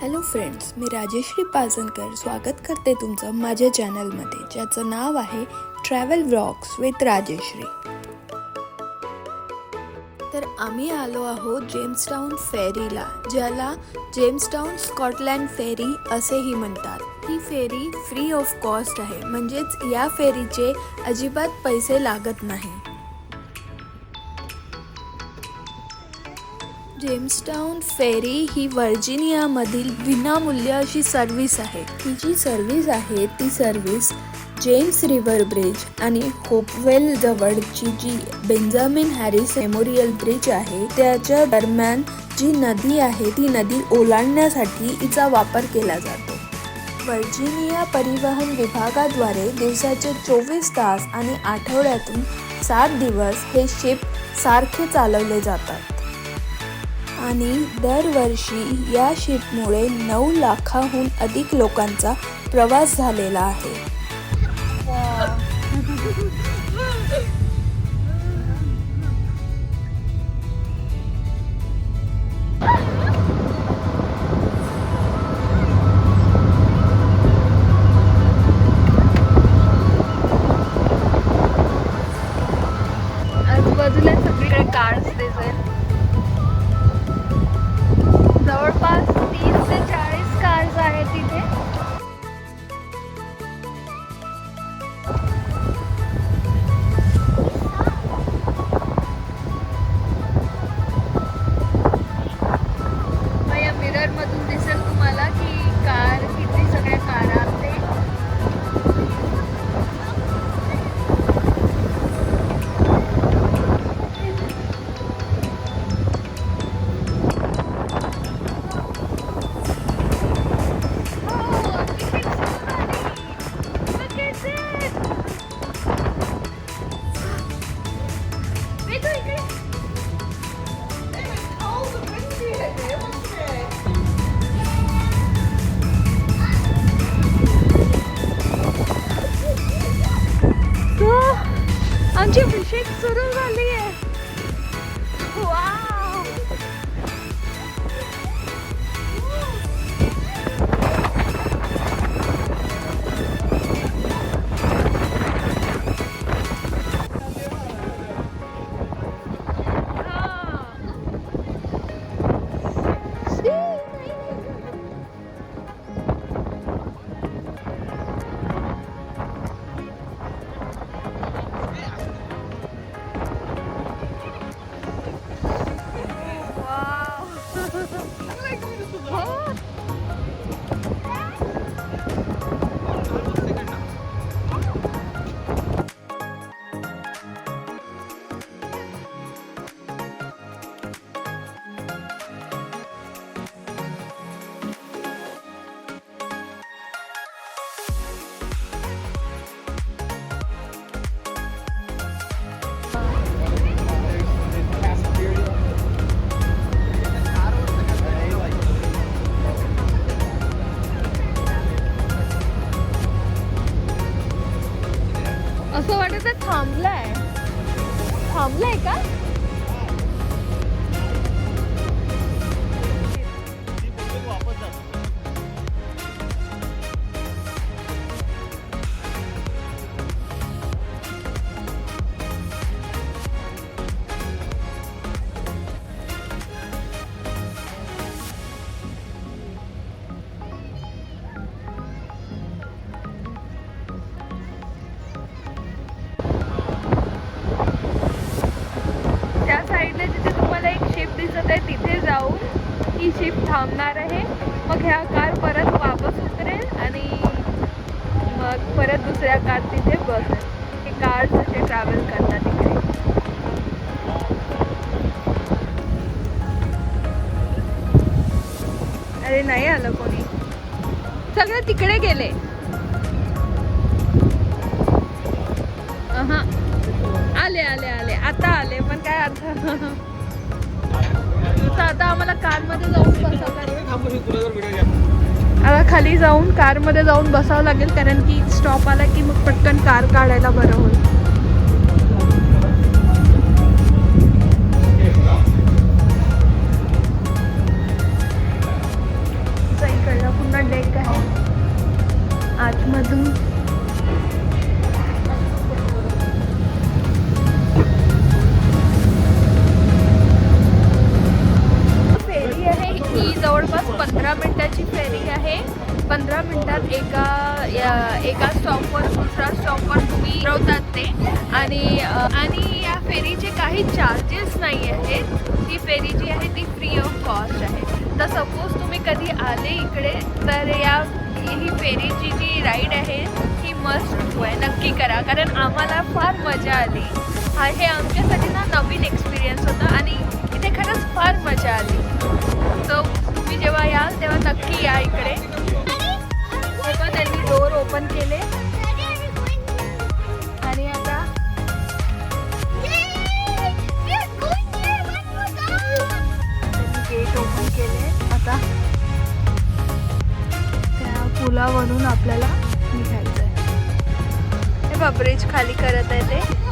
Hello friends मी राजेश्री पाजनकर स्वागत करते तुमचं माझ्या चॅनलमध्ये ज्याचं नाव आहे ट्रॅव्हल व्लॉग्स विथ राजेश्री. तर आम्ही आलो आहोत जेम्सटाऊन फेरीला ज्याला जेम्सटाऊन स्कॉटलँड फेरी असेही म्हणतात. ही फेरी फ्री ऑफ कॉस्ट आहे म्हणजेच या फेरीचे अजिबात पैसे लागत नाही. जेम्सटाऊन फेरी ही व्हर्जिनियामधील विनामूल्य अशी सर्व्हिस आहे. ही जी सर्व्हिस आहे ती सर्व्हिस जेम्स रिव्हर ब्रिज आणि होपवेल जवळची जी बेंजामिन हॅरिस मेमोरियल ब्रिज आहे त्याच्या दरम्यान जी नदी आहे ती नदी ओलांडण्यासाठी हिचा वापर केला जातो. व्हर्जिनिया परिवहन विभागाद्वारे दिवसाचे चोवीस तास आणि आठवड्यातून सात दिवस हे शिप सारखे चालवले जातात. आणि दरवर्षी या शिपमुळे नऊ लाखाहून अधिक लोकांचा प्रवास झालेला आहे. I'm like, I'm just. असं वाटत थांबलाय. थांबलाय का? ही शिप थांबणार आहे. मग ह्या कार परत वापस उतरेल आणि मग परत दुसऱ्या कार तिथे बसेल. हे कार तिथे ट्रॅव्हल करतात तिकडे. अरे नाही आलं कोणी. सगळे तिकडे गेले. आले आले आले. आता आले पण काय अर्थ? तर आता आम्हाला कारमध्ये जाऊन बसावं लागेल. आता खाली जाऊन कारमध्ये जाऊन बसावं लागेल कारण की स्टॉप आला की मग पटकन कार काढायला बरं होईल. पंधरा मिनिटात एका या- एका स्टॉपवर दुसऱ्या स्टॉपवर तुम्ही उतरवतात ते. आणि आणि या फेरीचे काही चार्जेस नाही आहेत. ही फेरी जी आहे ती फ्री ऑफ कॉस्ट आहे. तर सपोज तुम्ही कधी आले इकडे तर या ही फेरीची जी राईड आहे ही मस्ट डू आहे. नक्की करा. कारण आम्हाला फार मजा आली. हा हे आमच्यासाठी ना नवीन एक्सपिरियन्स होता आणि इथे खरंच फार मजा आली. सो तुम्ही जेव्हा याल तेव्हा नक्की या इकडे. हे त्यांनी डोर ओपन केले. आणि आता त्यांनी गेट ओपन केले. आता त्या पुलावरून आपल्याला निघायचं आहे हे बघ ब्रिज खाली करत आहे ते.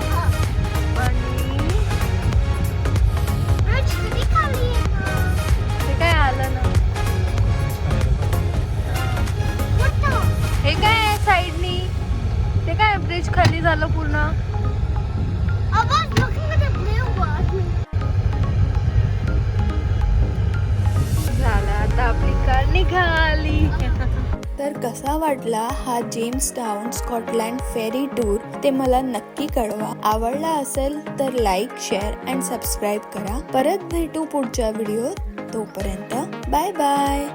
काय ब्रिज खाली झालं पूर्ण? झालं आता आपली कार निघाली. तर कसा वाटला हा Jamestown Scotland ferry tour ते मला नक्की कळवा. आवडला असेल तर लाईक शेअर अँड सबस्क्राईब करा. परत भेटू पुढच्या व्हिडिओत तोपर्यंत. Bye bye